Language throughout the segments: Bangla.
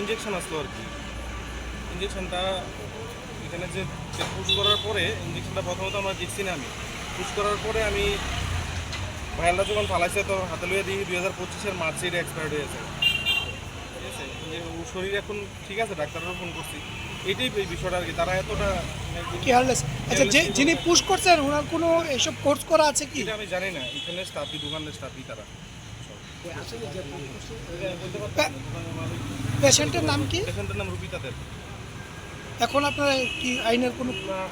ইঞ্জেকশন আসলো আর কি। ইঞ্জেকশনটা এখানে যে পুশ করার পরে ইঞ্জেকশনটা প্রথমত আমরা দিচ্ছি না আমি। পুশ করার পরে আমি ভাইয়ালটা যখন ফালাইছে তো হাতে লইয়া দিই দুই হাজার পঁচিশের মার্চে এটা এক্সপায়ার্ড হয়েছে ঠিক আছে? শরীর এখন ঠিক আছে ডাক্তারও ফোন করছি। এটাই এই বিষয়টা আর কি। তারা এতটা কেয়ারলেস আচ্ছা যে যিনি পুশ করছেন ওনার কোনো এসব কোর্স করা আছে কি? এটা আমি জানি না। এখানে স্টাফি দোকানের স্টাফি তারা। পেশেন্টের নাম কি? পেশেন্টের নাম রুবিতাদের এখন আপনারা কি আইনের কোনো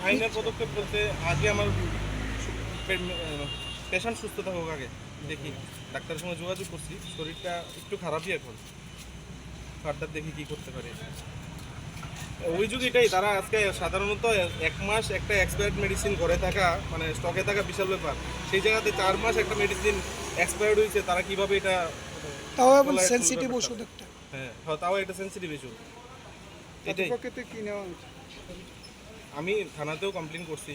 আইনের পদক্ষেপ বলতে আগে আমার পেশেন্ট সুস্থ থাকুক আগে দেখি। ডাক্তারের সঙ্গে যোগাযোগ করছি শরীরটা একটু খারাপই এখন। ফার্দার দেখি কি করতে পারি। অভিযোগ এটাই তারা আজকে সাধারণত এক মাস একটা এক্সপায়ার্ড মেডিসিন ঘরে থাকা মানে স্টকে থাকা বিশাল ব্যাপার। সেই জায়গাতে চার মাস একটা মেডিসিন এক্সপায়ার্ড হয়েছে তারা কীভাবে এটা তাও এবং বলার সেন্সিটিভ ওষুধ একটা। হ্যাঁ হ্যাঁ, তাও এটা সেন্সিটিভ ইস্যু এটাই। কি নেওয়া আমি থানাতেও কমপ্লেন করছি।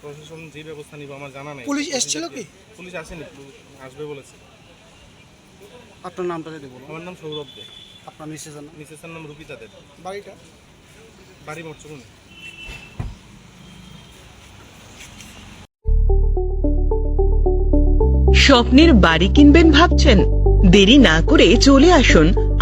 প্রশাসন যে ব্যবস্থা নিব আমার জানা নেই। পুলিশ এসেছিল কি? পুলিশ আসেনি আসবে বলেছে। আপনার নামটা যদি বলুন। আমার নাম সৌরভ দে। আপনার মিসেসের নাম? মিসেসের নাম রুপিতা দে। বাড়িটা? বাড়ি মরচুকুনি স্বপ্নের বাড়ি কিনবেন ভাবছেন? দেরি না করে চলে আসুন